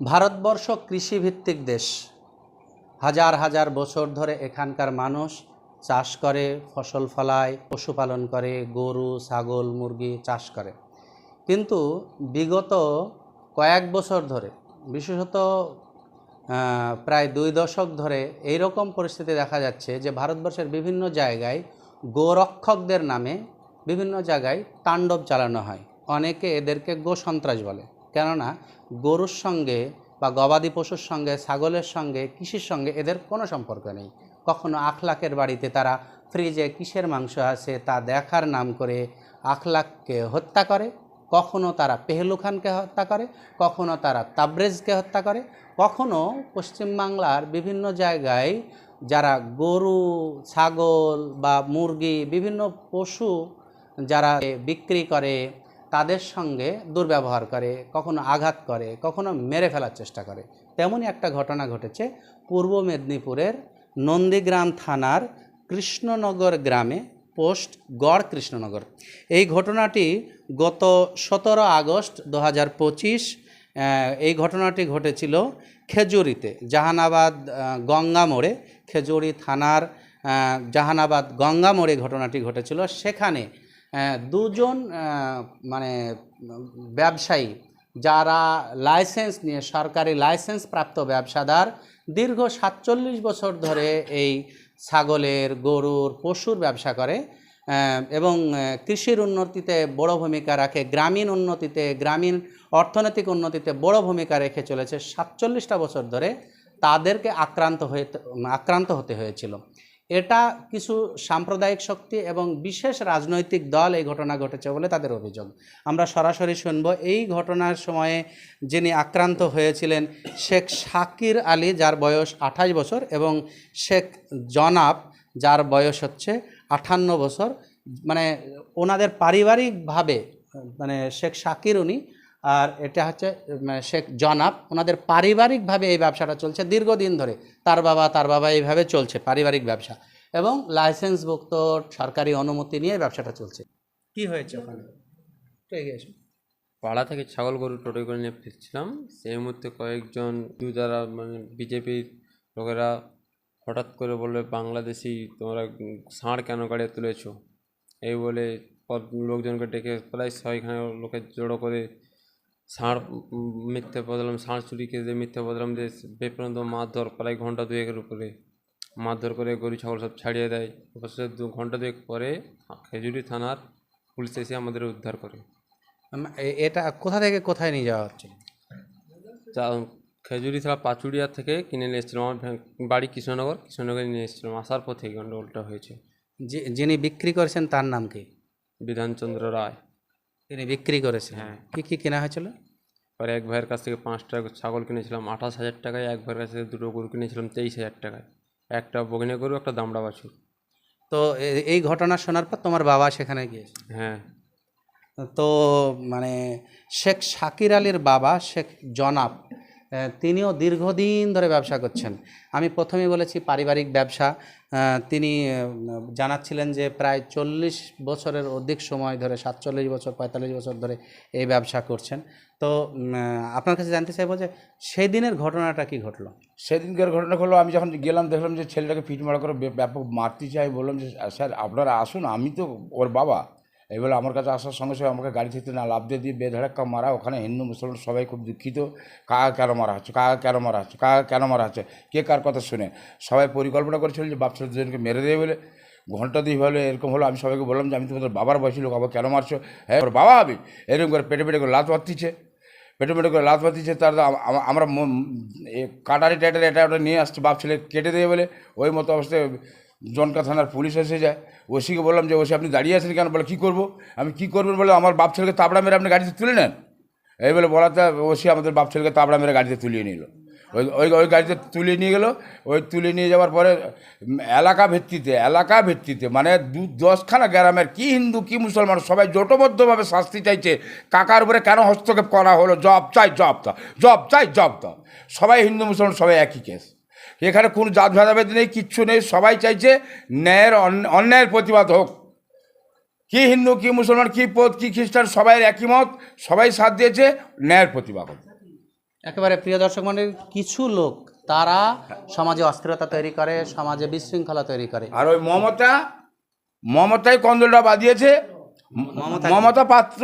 ভারতবর্ষ কৃষিভিত্তিক দেশ। হাজার হাজার বছর ধরে এখানকার মানুষ চাষ করে, ফসল ফলায়, পশুপালন করে, গরু, ছাগল, মুরগি চাষ করে। কিন্তু বিগত কয়েক বছর ধরে, বিশেষত প্রায় দুই দশক ধরে এই রকম পরিস্থিতি দেখা যাচ্ছে যে ভারতবর্ষের বিভিন্ন জায়গায় গোরক্ষকদের নামে বিভিন্ন জায়গায় তাণ্ডব চালানো হয়। অনেকে এদেরকে গো সন্ত্রাস বলে। কেননা গরুর সঙ্গে বা গবাদি পশুর সঙ্গে, ছাগলের সঙ্গে, কৃষির সঙ্গে এদের কোনো সম্পর্ক নেই। কখনো আখলাকের বাড়িতে তারা ফ্রিজে কিসের মাংস আছে তা দেখার নাম করে আখলাককে হত্যা করে, কখনো তারা পেহলু খানকে হত্যা করে, কখনো তারা তাবরেজকে হত্যা করে, কখনো পশ্চিমবাংলার বিভিন্ন জায়গায় যারা গরু, ছাগল বা মুরগি, বিভিন্ন পশু যারা বিক্রি করে তাদের সঙ্গে দুর্ব্যবহার করে, কখনো আঘাত করে, কখনো মেরে ফেলার চেষ্টা করে। তেমনই একটা ঘটনা ঘটেছে পূর্ব মেদিনীপুরের নন্দীগ্রাম থানার কৃষ্ণনগর গ্রামে, পোস্ট গড় কৃষ্ণনগর। এই ঘটনাটি গত সতেরো আগস্ট দু হাজার পঁচিশ এই ঘটনাটি ঘটেছিল খেজুরিতে, জাহানাবাদ গঙ্গা মোড়ে খেজুরি থানার জাহানাবাদ গঙ্গা মোড়ে ঘটনাটি ঘটেছিল। সেখানে দুজন মানে ব্যবসায়ী যারা লাইসেন্স নিয়ে, সরকারি লাইসেন্স প্রাপ্ত ব্যবসাদার, দীর্ঘ সাতচল্লিশ বছর ধরে এই ছাগলের, গরুর, পশুর ব্যবসা করে এবং কৃষির উন্নতিতে বড় ভূমিকা রাখে, গ্রামীণ উন্নতিতে, গ্রামীণ অর্থনৈতিক উন্নতিতে বড় ভূমিকা রেখে চলেছে। সাতচল্লিশটা বছর ধরে তাদেরকে আক্রান্ত হয়ে, আক্রান্ত হতে হয়েছিল। এটা কিছু সাম্প্রদায়িক শক্তি এবং বিশেষ রাজনৈতিক দল এই ঘটনা ঘটেছে বলে তাদের অভিযোগ। আমরা সরাসরি শুনব এই ঘটনার সময়ে যিনি আক্রান্ত হয়েছিলেন শেখ শাকির আলী, যার বয়স আঠাশ বছর, এবং শেখ জনাব, যার বয়স হচ্ছে আঠান্ন বছর। মানে ওনাদের পারিবারিকভাবে মানে শেখ শাকির উনি আর এটা হচ্ছে শেখ জনাব, ওনাদের পারিবারিকভাবে এই ব্যবসাটা চলছে দীর্ঘদিন ধরে। তার বাবা তার বাবা এইভাবে চলছে, পারিবারিক ব্যবসা। এবং লাইসেন্সভুক্ত সরকারি অনুমতি নিয়ে ব্যবসাটা চলছে। কি হয়েছে ওখানে? ঠিক আছে পাড়া থেকে ছাগল গরু টোটো করে নিয়ে ফিরছিলাম। সেই মুহূর্তে কয়েকজন যারা মানে বিজেপির লোকেরা হঠাৎ করে বললে বাংলাদেশি, তোমরা ষাঁড় কেন গাড়িয়ে তুলেছো? এই বলে লোকজনকে ডেকে প্রায় ছয়খানে লোকে জড়ো করে ষাঁড় মিথ্যে বদলাম ষাঁড় চুরি কেসে মিথ্যে বদলাম যে বেপরন্ত মারধর প্রায় ঘণ্টা দুয়েকের উপরে। মারধর করে গরু ছাগল সব ছাড়িয়ে দেয়। অবশ্য দু ঘণ্টা দুয়েক পরে খেজুরি থানার পুলিশ এসে আমাদের উদ্ধার করে। এটা কোথা থেকে কোথায় নিয়ে যাওয়া হচ্ছে? খেজুরি ছাড়া পাচুরিয়া থেকে কিনে নিয়ে এসেছিলাম আমার বাড়ি কৃষ্ণনগর কৃষ্ণনগরে নিয়ে এসেছিলাম। আসার পথে গন্ডগোলটা হয়েছে। যে- যিনি বিক্রি করেছেন তার নাম কি? বিধানচন্দ্র রায়। তিনি বিক্রি করেছিলেন। হ্যাঁ। কী কী কেনা হয়েছিল? পরে এক ভাইয়ের কাছ থেকে পাঁচটা ছাগল কিনেছিলাম আঠাশ হাজার টাকায়। এক ভাইয়ের কাছ থেকে দুটো গরু কিনেছিলাম তেইশ হাজার টাকায়। একটা বগিনে গরু একটা দামড়া বাছুর। তো এই ঘটনা শোনার পর তোমার বাবা সেখানে গিয়েছে? হ্যাঁ। তো মানে শেখ শাকির আলীর বাবা শেখ জনাব তিনিও দীর্ঘদিন ধরে ব্যবসা করছেন। আমি প্রথমেই বলেছি পারিবারিক ব্যবসা। তিনি জানাচ্ছিলেন যে প্রায় চল্লিশ বছরের অধিক সময় ধরে, সাতচল্লিশ বছর, পঁয়তাল্লিশ বছর ধরে এই ব্যবসা করছেন। তো আপনার কাছে জানতে চাইব যে সেই দিনের ঘটনাটা কি ঘটলো? সেদিনকার ঘটনা হলো, আমি যখন গেলাম, দেখলাম যে ছেলেটাকে পিট মারা করে ব্যাপক মারতে চাই, বললাম যে, স্যার, আপনারা আসুন, আমি তো ওর বাবা। এবার আমার কাছে আসার সঙ্গে সঙ্গে আমাকে গাড়ি থেকে না লাভ দিয়ে দিয়ে বেধড়াক্কা মারা, ওখানে হিন্দু, মুসলমান সবাই খুব দুঃখিত। কাকা কেন মারা হচ্ছে? কাকা কেন মারা হচ্ছে? কাকা কেন মারা হচ্ছে? কে কার কথা শুনে? সবাই পরিকল্পনা করেছিল যে বাপ ছেলে দুজনকে মেরে দেবে বলে। ঘণ্টা দুই হলে, এরকম হলো, আমি সবাইকে বললাম যে আমি তোমাদের বাবার বয়সী লোক, আবার কেন মারছো? হ্যাঁ বাবা আমি এরকম করে পেটে পেটে করে লাত মারতিছে। পেটে পেটে করে লাত মারতিছে, তার আম- আম- আমরা কাটারি টাটারি এটা ওটা নিয়ে আসছে বাপ ছেলে কেটে দেবে বলে। ওই মতো অবস্থায় জনকা থানার পুলিশ এসে যায়। ওসিকে বললাম যে, ওসি, আপনি দাঁড়িয়ে আছেন কেন? বলে, কী করব? আমি কী করবেন বলে, আমার বাপ ছেলেকে তাবড়া মেরে আপনি গাড়িতে তুলে নেন। এই বলে বলাতে ওসি আমাদের বাপ ছেলেকে তাবড়া মেরে গাড়িতে তুলিয়ে নিল। ওই ওই ওই গাড়িতে তুলে নিয়ে গেলো। ওই তুলে নিয়ে যাওয়ার পরে এলাকা ভিত্তিতে এলাকা ভিত্তিতে মানে দু, দশখানা গ্রামের কি হিন্দু, কি মুসলমান, সবাই জোটবদ্ধভাবে শাস্তি চাইছে, কাকার উপরে কেন হস্তক্ষেপ করা হলো? জব চাই, জব দাও জব চাই, জব দাও সবাই হিন্দু, মুসলমান, সবাই একই কেস এখানে কোনো জাত ভেদাভেদ নেই কিচ্ছু নেই সবাই চাইছে ন্যায়ের অন্যায়ের প্রতিবাদ হোক। কি হিন্দু কি মুসলমান কি পথ কি খ্রিস্টান সবাই একই মত সবাই সাথ দিয়েছে ন্যায়ের প্রতিবাদ একেবারে প্রিয় দর্শক মন্ডলী কিছু লোক তারা সমাজে অস্থিরতা তৈরি করে সমাজে বিশৃঙ্খলা তৈরি করে। আর ওই মমতা মমতাই কন্দলটা বাঁধিয়েছে মমতা মমতা পাত্র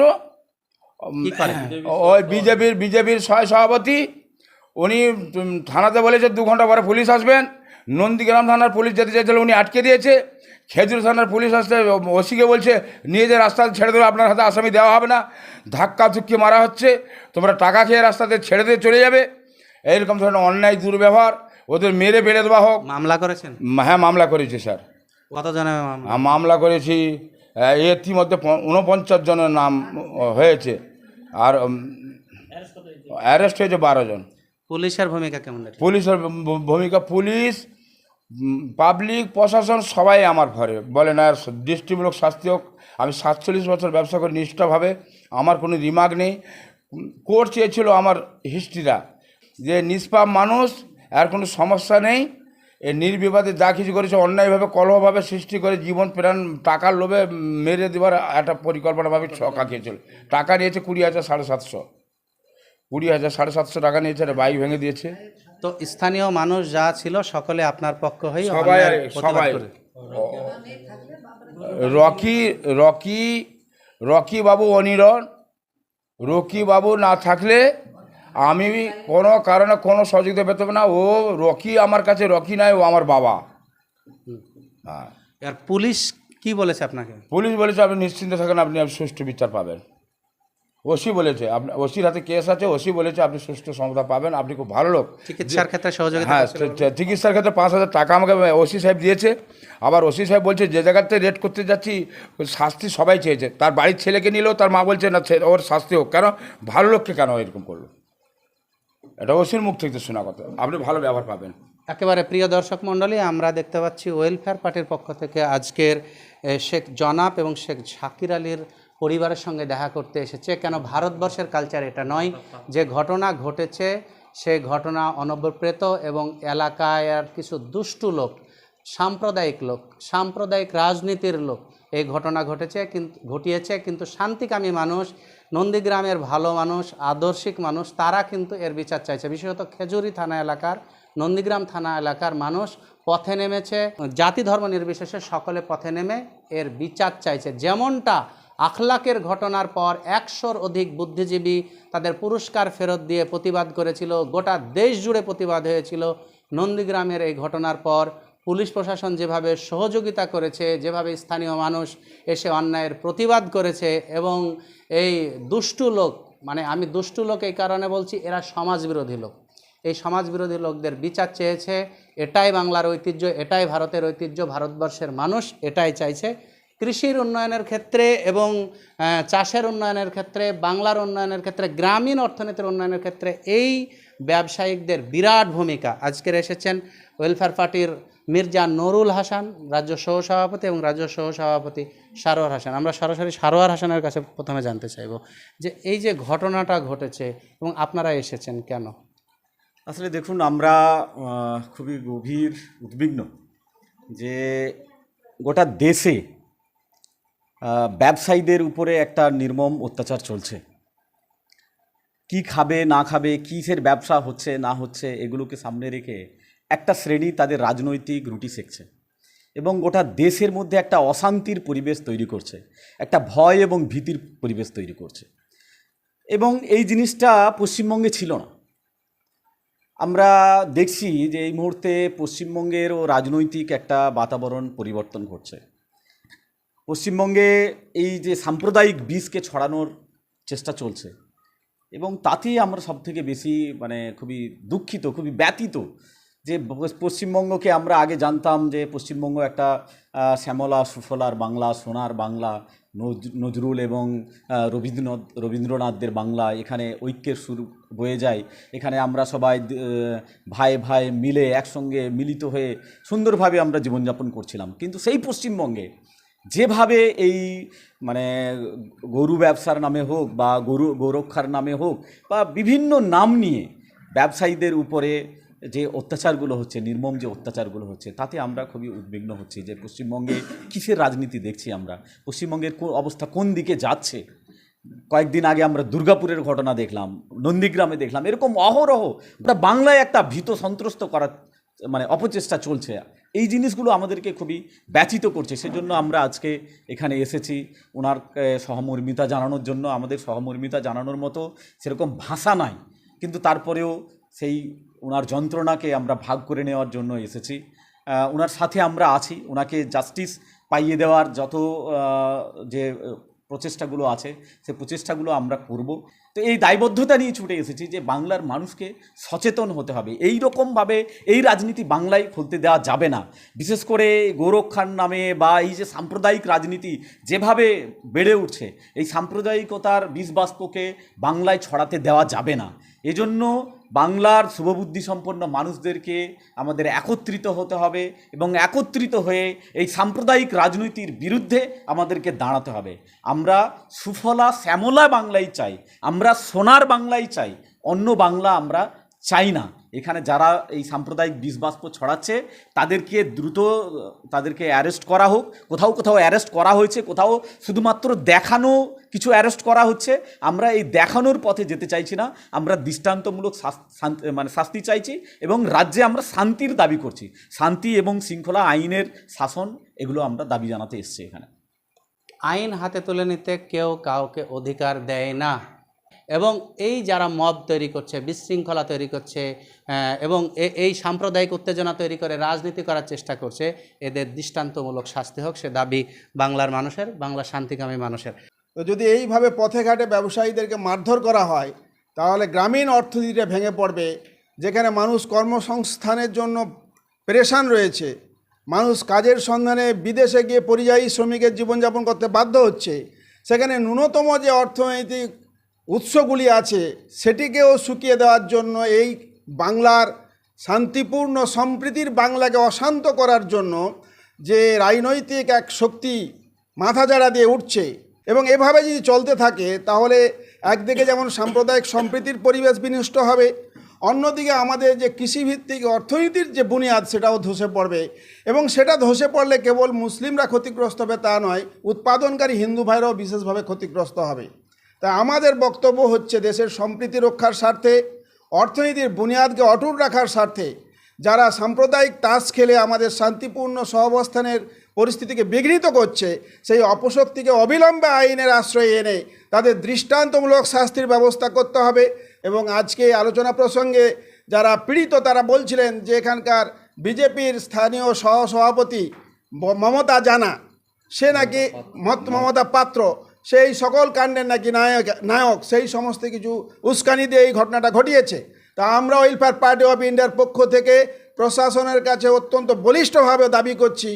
ওই বিজেপির বিজেপির সহ সভাপতি উনি থানাতে বলেছে দু ঘণ্টা পরে পুলিশ আসবেন। নন্দীগ্রাম থানার পুলিশ যেতে চাইছিল উনি আটকে দিয়েছে। খেজুর থানার পুলিশ আসতে ওসিকে বলছে নিয়ে যে রাস্তা ছেড়ে দেবে আপনার হাতে আসামি দেওয়া হবে না। ধাক্কা ধুক্কি মারা হচ্ছে। তোমরা টাকা খেয়ে রাস্তাতে ছেড়ে দিয়ে চলে যাবে। এইরকম ধরনের অন্যায় দুর্ব্যবহার ওদের মেরে বেড়ে দেওয়া হোক। মামলা করেছেন? হ্যাঁ মামলা করেছে স্যার। মামলা? আ- মামলা করেছি ইতিমধ্যে ঊনপঞ্চাশ জনের নাম হয়েছে। আর অ্যারেস্ট হয়েছে বারো জন। পুলিশের ভূমিকা কেমন? পুলিশের ভূমিকা পুলিশ পাবলিক প্রশাসন, সবাই আমার ঘরে। বলে না, দৃষ্টিমূলক শাস্তি হোক, আমি সাতচল্লিশ বছর ব্যবসা করি নিষ্ঠাভাবে, আমার কোনো রিমার্ক নেই। কোর্ট চেয়েছিল আমার হিস্ট্রিটা, যে নিষ্পাপ মানুষ, আর কোনো সমস্যা নেই। এ নির্বিবাদে যা কিছু করেছে, অন্যায়ভাবে, কলহভাবে সৃষ্টি করে জীবন, প্রাণ, টাকার লোভে মেরে দেওয়ার একটা পরিকল্পনাভাবে ছক আঁকিয়েছিল টাকা নিয়েছে কুড়ি হাজার সাড়ে সাতশো। কুড়ি হাজার সাড়ে সাতশো টাকা নিয়েছে একটা বাইক ভেঙে দিয়েছে। তো স্থানীয় মানুষ যা ছিল সকলে আপনার পক্ষ হয়ে সবাই সবাই। রকি রকি রকি বাবু অনিরণ রকি বাবু না থাকলে আমি কোনো কারণে কোনো সহযোগিতা পেতাম না। ও রকি আমার কাছে রকি নাই ও আমার বাবা। হ্যাঁ আর পুলিশ কি বলেছে আপনাকে? পুলিশ বলেছে আপনি নিশ্চিন্তে থাকেন আপনি সুষ্ঠু বিচার পাবেন। ওসি বলেছে আপনি ওসির হাতে কেস আছে ওসি বলেছে আপনি সুষ্ঠু সমতা পাবেন আপনি খুব ভালো লোক। চিকিৎসার ক্ষেত্রে সহযোগিতা হ্যাঁ চিকিৎসার ক্ষেত্রে পাঁচ হাজার টাকা আমাকে ওসি সাহেব দিয়েছে। আবার ওসি সাহেব বলছে যে জায়গাতে রেড করতে যাচ্ছি শাস্তি সবাই চেয়েছে। তার বাড়ির ছেলেকে নিলেও তার মা বলছে না ওর শাস্তি হোক। কেন? ভালো লোককে কেন এরকম করল? এটা ওসির মুখ থেকে শোনা কথা। আপনি ভালো ব্যবহার পাবেন। একেবারে প্রিয় দর্শক মণ্ডলী আমরা দেখতে পাচ্ছি ওয়েলফেয়ার পার্টির পক্ষ থেকে আজকের শেখ জনাব এবং শেখ জাকির আলীর পরিবারের সঙ্গে দেখা করতে এসেছে। কেন ভারতবর্ষের কালচার এটা নয়, যে ঘটনা ঘটেছে সে ঘটনা অনবপ্রেত এবং এলাকায় আর কিছু দুষ্টু লোক, সাম্প্রদায়িক লোক, সাম্প্রদায়িক রাজনীতির লোক এই ঘটনা ঘটেছে কিন্তু ঘটিয়েছে। কিন্তু শান্তিকামী মানুষ, নন্দীগ্রামের ভালো মানুষ, আদর্শিক মানুষ, তারা কিন্তু এর বিচার চাইছে। বিশেষত খেজুরি থানা এলাকার, নন্দীগ্রাম থানা এলাকার মানুষ পথে নেমেছে। জাতি ধর্ম নির্বিশেষে সকলে পথে নেমে এর বিচার চাইছে। যেমনটা আখলাকের ঘটনার পর একশোর অধিক বুদ্ধিজীবী তাদের পুরস্কার ফেরত দিয়ে প্রতিবাদ করেছিল। গোটা দেশ জুড়ে প্রতিবাদ হয়েছিল। নন্দীগ্রামের এই ঘটনার পর পুলিশ প্রশাসন যেভাবে সহযোগিতা করেছে, যেভাবে স্থানীয় মানুষ এসে অন্যায়ের প্রতিবাদ করেছে এবং এই দুষ্টু লোক মানে আমি দুষ্টু লোক এই কারণে বলছি, এরা সমাজবিরোধী লোক। এই সমাজবিরোধী লোকদের বিচার চেয়েছে। এটাই বাংলার ঐতিহ্য, এটাই ভারতের ঐতিহ্য, ভারতবর্ষের মানুষ এটাই চাইছে। কৃষির উন্নয়নের ক্ষেত্রে এবং চাষের উন্নয়নের ক্ষেত্রে, বাংলার উন্নয়নের ক্ষেত্রে, গ্রামীণ অর্থনীতির উন্নয়নের ক্ষেত্রে এই ব্যবসায়িকদের বিরাট ভূমিকা। আজকের এসেছেন ওয়েলফেয়ার পার্টির মির্জা নুরুল হাসান, রাজ্য সহসভাপতি এবং রাজ্য সহসভাপতি সারোয়ার হাসান। আমরা সরাসরি সারোয়ার হাসানের কাছে প্রথমে জানতে চাইব যে এই যে ঘটনাটা ঘটেছে এবং আপনারা এসেছেন কেন? আসলে দেখুন, আমরা খুবই গভীর উদ্বিগ্ন যে গোটা দেশে ব্যবসায়ীদের উপরে একটা নির্মম অত্যাচার চলছে। কি খাবে, না খাবে, কিসের ব্যবসা হচ্ছে, না হচ্ছে, এগুলোকে সামনে রেখে একটা শ্রেণি তাদের রাজনৈতিক রুটি সেকছে এবং গোটা দেশের মধ্যে একটা অশান্তির পরিবেশ তৈরি করছে, একটা ভয় এবং ভীতির পরিবেশ তৈরি করছে। এবং এই জিনিসটা পশ্চিমবঙ্গে ছিল না। আমরা দেখছি যে এই মুহূর্তে পশ্চিমবঙ্গেরও রাজনৈতিক একটা বাতাবরণ পরিবর্তন ঘটছে। পশ্চিমবঙ্গে এই যে সাম্প্রদায়িক বীজকে ছড়ানোর চেষ্টা চলছে, এবং তাতেই আমরা সব থেকে বেশি মানে খুবই দুঃখিত, খুবই ব্যতীত যে পশ্চিমবঙ্গকে আমরা আগে জানতাম যে পশ্চিমবঙ্গ একটা শ্যামলা, সুফলার বাংলা, সোনার বাংলা, নজ- নজরুল এবং রবীন্দ্রনাথ, রবীন্দ্রনাথদের বাংলা এখানে ঐক্যের সুর বয়ে যায়। এখানে আমরা সবাই ভাই ভাই মিলে একসঙ্গে মিলিত হয়ে সুন্দরভাবে আমরা জীবনযাপন করছিলাম। কিন্তু সেই পশ্চিমবঙ্গে যেভাবে এই মানে গরু ব্যবসার নামে হোক বা গরু, গোরক্ষার নামে হোক বা বিভিন্ন নাম নিয়ে ব্যবসায়ীদের উপরে যে অত্যাচারগুলো হচ্ছে, নির্মম যে অত্যাচারগুলো হচ্ছে, তাতে আমরা খুবই উদ্বিগ্ন হচ্ছি যে পশ্চিমবঙ্গে কিসের রাজনীতি দেখছি আমরা? পশ্চিমবঙ্গের অবস্থা কোন দিকে যাচ্ছে? কয়েকদিন আগে আমরা দুর্গাপুরের ঘটনা দেখলাম, নন্দীগ্রামে দেখলাম, এরকম অহরহ বাংলায় একটা ভীত সন্ত্রস্ত করার মানে অপচেষ্টা চলছে। এই জিনিসগুলো আমাদেরকে খুবই ব্যথিত করছে। সেজন্য আমরা আজকে এখানে এসেছি। ওনার সহমর্মিতা জানানোর জন্য, আমাদের সহমর্মিতা জানানোর মতো সেরকম ভাষা নাই। কিন্তু তারপরেও সেই ওনার যন্ত্রণাকে আমরা ভাগ করে নেওয়ার জন্য এসেছি। ওনার সাথে আমরা আছি। ওনাকে জাস্টিস পাইয়ে দেওয়ার যত যে প্রচেষ্টাগুলো আছে, সে প্রচেষ্টাগুলো আমরা করব। তো এই দায়বদ্ধতা নিয়ে ছুটে এসেছি যে বাংলার মানুষকে সচেতন হতে হবে। এই রকমভাবে এই রাজনীতি বাংলায় খুলতে দেওয়া যাবে না। বিশেষ করে গৌরক্ষার নামে বা এই যে সাম্প্রদায়িক রাজনীতি যেভাবে বেড়ে উঠছে, এই সাম্প্রদায়িকতার বিষবাষ্পকে বাংলায় ছড়াতে দেওয়া যাবে না। এজন্য বাংলার শুভবুদ্ধি সম্পন্ন মানুষদেরকে আমাদের একত্রিত হতে হবে এবং একত্রিত হয়ে এই সাম্প্রদায়িক রাজনীতির বিরুদ্ধে আমাদেরকে দাঁড়াতে হবে। আমরা সুফলা শ্যামলা বাংলাই চাই, আমরা সোনার বাংলাই চাই, অন্য বাংলা আমরা চাই না এখানে যারা এই সাম্প্রদায়িক বিষবাষ্প ছড়াচ্ছে, তাদেরকে দ্রুত, তাদেরকে অ্যারেস্ট করা হোক। কোথাও কোথাও অ্যারেস্ট করা হয়েছে, কোথাও শুধুমাত্র দেখানো কিছু অ্যারেস্ট করা হচ্ছে। আমরা এই দেখানোর পথে যেতে চাইছি না। আমরা দৃষ্টান্তমূলক মানে শাস্তি চাইছি এবং রাজ্যে আমরা শান্তির দাবি করছি। শান্তি এবং শৃঙ্খলা আইনের শাসন, এগুলো আমরা দাবি জানাতে এসছি এখানে। আইন হাতে তুলে নিতে কেউ কাউকে অধিকার দেয় না। এবং এই যারা মব তৈরি করছে, বিশৃঙ্খলা তৈরি করছে এবং এই সাম্প্রদায়িক উত্তেজনা তৈরি করে রাজনীতি করার চেষ্টা করছে, এদের দৃষ্টান্তমূলক শাস্তি হোক, সে দাবি বাংলার মানুষের বাংলা শান্তিকামী মানুষের। তো যদি এইভাবে পথে ঘাটে ব্যবসায়ীদেরকে মারধর করা হয়, তাহলে গ্রামীণ অর্থনীতিটা ভেঙে পড়বে, যেখানে মানুষ কর্মসংস্থানের জন্য পেরেশান রয়েছে, মানুষ কাজের সন্ধানে বিদেশে গিয়ে পরিযায়ী শ্রমিকের জীবনযাপন করতে বাধ্য হচ্ছে, সেখানে ন্যূনতম যে অর্থনৈতিক উৎসগুলি আছে, সেটিকেও শুকিয়ে দেওয়ার জন্য এই বাংলার শান্তিপূর্ণ সম্প্রীতির বাংলাকে অশান্ত করার জন্য যে রাজনৈতিক এক শক্তি মাথাচাড়া দিয়ে উঠছে এবং এভাবে যদি চলতে থাকে, তাহলে একদিকে যেমন সাম্প্রদায়িক সম্প্রীতির পরিবেশ বিনষ্ট হবে, অন্যদিকে আমাদের যে কৃষিভিত্তিক অর্থনীতির যে বুনিয়াদ সেটাও ধসে পড়বে এবং সেটা ধসে পড়লে কেবল মুসলিমরা ক্ষতিগ্রস্ত হবে তা নয়, উৎপাদনকারী হিন্দু ভাইরাও বিশেষভাবে ক্ষতিগ্রস্ত হবে। তাই আমাদের বক্তব্য হচ্ছে দেশের সম্প্রীতি রক্ষার স্বার্থে, অর্থনীতির বুনিয়াদকে অটুট রাখার স্বার্থে, যারা সাম্প্রদায়িক তাস খেলে আমাদের শান্তিপূর্ণ সহাবস্থানের পরিস্থিতিকে বিঘ্নিত করছে, সেই অপশক্তিকে অবিলম্বে আইনের আশ্রয় এনে তাদের দৃষ্টান্তমূলক শাস্তির ব্যবস্থা করতে হবে। এবং আজকে আলোচনা প্রসঙ্গে যারা পীড়িত, তারা বলছিলেন যে এখানকার বিজেপির স্থানীয় সহসভাপতি মমতা জানা, সে নাকি মত- মমতা পাত্র। সেই সকল কাণ্ডের নাকি নায়ক নায়ক, সেই সমস্ত কিছু উস্কানি দিয়ে এই ঘটনাটা ঘটিয়েছে। তা আমরা ওয়েলফেয়ার পার্টি অফ ইন্ডিয়ার পক্ষ থেকে প্রশাসনের কাছে অত্যন্ত বলিষ্ঠভাবে দাবি করছি,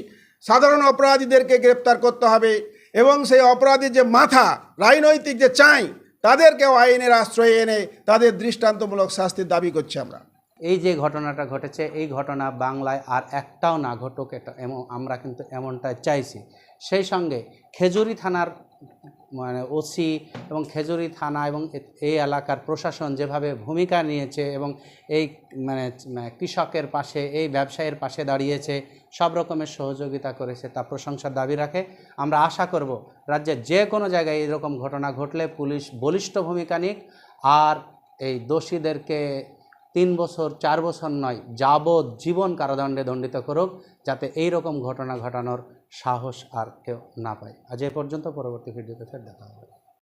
সাধারণ অপরাধীদেরকে গ্রেপ্তার করতে হবে এবং সেই অপরাধীর যে মাথা, রাজনৈতিক যে চাই, তাদেরকেও আইনের আশ্রয় এনে তাদের দৃষ্টান্তমূলক শাস্তির দাবি করছি আমরা। এই যে ঘটনাটা ঘটেছে, এই ঘটনা বাংলায় আর একটাও না ঘটুক, এটা এমন, আমরা কিন্তু এমনটাই চাইছি। সেই সঙ্গে খেজুরি থানার মানে ওসি এবং খেজুরি থানা এবং এই এলাকার প্রশাসন যেভাবে ভূমিকা নিয়েছে এবং এই মানে কৃষকের পাশে, এই ব্যবসায়ীর পাশে দাঁড়িয়েছে, সব রকমের সহযোগিতা করেছে, তা প্রশংসার দাবি রাখে। আমরা আশা করব রাজ্যের যে কোনো জায়গায় এরকম ঘটনা ঘটলে পুলিশ বলিষ্ঠ ভূমিকা নিক। আর এই দোষীদেরকে তিন বছর, চার বছর নয়, যাবজ্জীবন কারাদণ্ডে দণ্ডিত করুক, যাতে এই রকম ঘটনা ঘটানোর সাহস আর কেউ না পায়। আজ এ পর্যন্ত পরবর্তী ভিডিওতে দেখা হবে।